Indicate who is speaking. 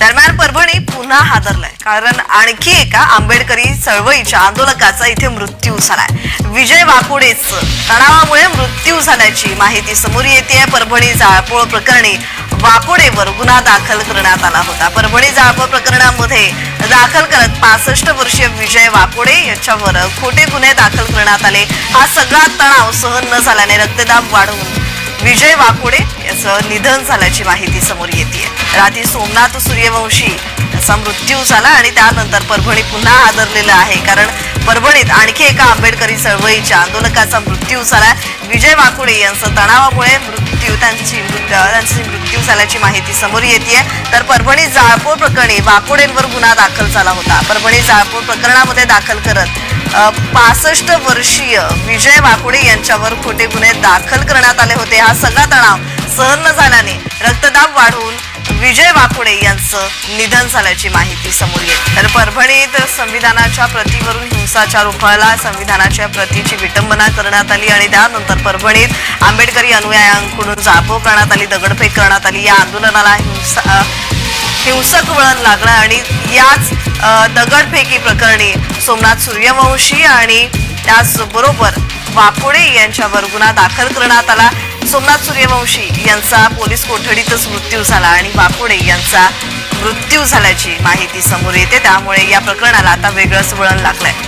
Speaker 1: दरम्यान परभणी पुन्हा हादरलाय. कारण आणखी एका आंबेडकरी चळवळीच्या आंदोलकाचा इथे मृत्यू झालाय. विजय वाकोडेच तणावामुळे मृत्यू झाल्याची माहिती समोर येते परभणी जाळपोळ प्रकरणी वाकोडेवर गुन्हा दाखल करण्यात आला होता. परभणी जाळपोळ प्रकरणामध्ये दाखल करत पासष्ट वर्षीय विजय वाकोडे याच्यावर खोटे गुन्हे दाखल करण्यात आले. हा सगळा तणाव सहन न झाल्याने रक्तदाब वाढवून विजय वाकोडे याचं निधन झाल्याची माहिती समोर येते रात्री सोमनाथ सूर्यवंशी याचा मृत्यू झाला आणि त्यानंतर परभणी पुन्हा आदरलेलं आहे. कारण परभणीत आणखी एका आंबेडकरी चळवळीच्या आंदोलकाचा मृत्यू झाला. विजय वाकुडे यांचं तणावामुळे मृत्यू त्यांची मृत्यू त्यांची मृत्यू झाल्याची माहिती समोर येते तर परभणी जाळपोळ प्रकरणी वाकुडेंवर गुन्हा दाखल झाला होता. परभणी जाळपोळ प्रकरणामध्ये दाखल करत पासष्ट वर्षीय विजय वाकुडे यांच्यावर खोटे गुन्हे दाखल करण्यात आले होते. हा सगळा तणाव सहन न झाल्याने रक्तदाब वाढवून विजय वाकुडे यांचं निधन झाल्याची माहिती समोर येते. तर परभणीत संविधानाच्या प्रतीवरून हिंसाचार उफाळला. संविधानाच्या प्रतीची विटंबना करण्यात आली आणि त्यानंतर परभणीत आंबेडकरी अनुयायांकडून जाळपोळ करण्यात आली दगडफेक करण्यात आली. या आंदोलनाला हिंसा हिंसक वळण लागलं आणि याच दगडफेकी प्रकरणी सोमनाथ सूर्यवंशी आणि त्याचबरोबर वाकुडे यांच्यावर गुन्हा दाखल करण्यात आला. सोमनाथ सूर्यवंशी यांचा पोलीस कोठडीतच मृत्यू झाला आणि वाकुडे यांचा मृत्यू झाल्याची माहिती समोर येते. त्यामुळे या प्रकरणाला आता वेगळंच वळण लागलंय.